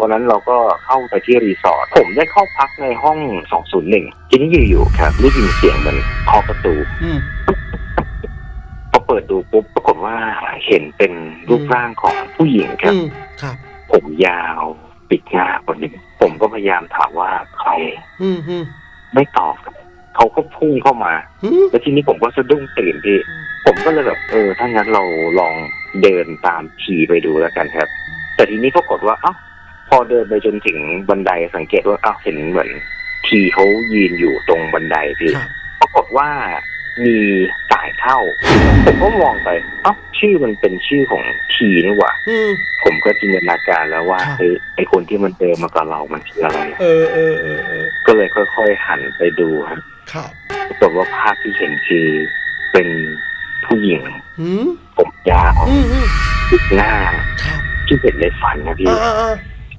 วันนั้นเราก็เข้าไปที่รีสอร์ทผมได้เข้าพักในห้อง 201 ทีนี้อยู่ๆครับได้ยินเสียงเหมือนเคาะประตูอืมพอเปิดดูปุ๊บปรากฏว่าเห็นเป็นรูปร่างของผู้หญิงครับ อืมครับ ผมยาวปิดหน้าคนหนึ่งผมก็พยายามถามว่าใครอืมอืมไม่ตอบครับเขาก็พุ่งเข้ามา อืม แล้วทีนี้ผมก็สะดุ้งตื่นพี่ ผมก็เลยแบบเออถ้างั้นเราลองเดินตามทีไปดูแล้วกันครับ แต่ทีนี้ปรากฏว่าเอ้า พอเดินไปจนถึงบันไดสังเกตว่าเอ้าเห็นเหมือนทีเขายืนอยู่ตรงบันไดพี่ครับ ปรากฏว่ามีสายเข้า ผมก็มองไปเอ้าชื่อมันเป็นชื่อของทีนี่หว่า อืม ผมก็จินตนาการแล้วว่าครับ เฮ้ยไอคนที่มันเดินมากับเรามันคืออะไรเออเออเออเออก็เลยค่อยๆหันไปดูครับครับปรากฏว่าภาพที่เห็นคือเป็นผู้หญิงอืมผมยาวอืมอืมหน้าครับที่เห็นในฝันนะพี่ อ่าอ่าอ่า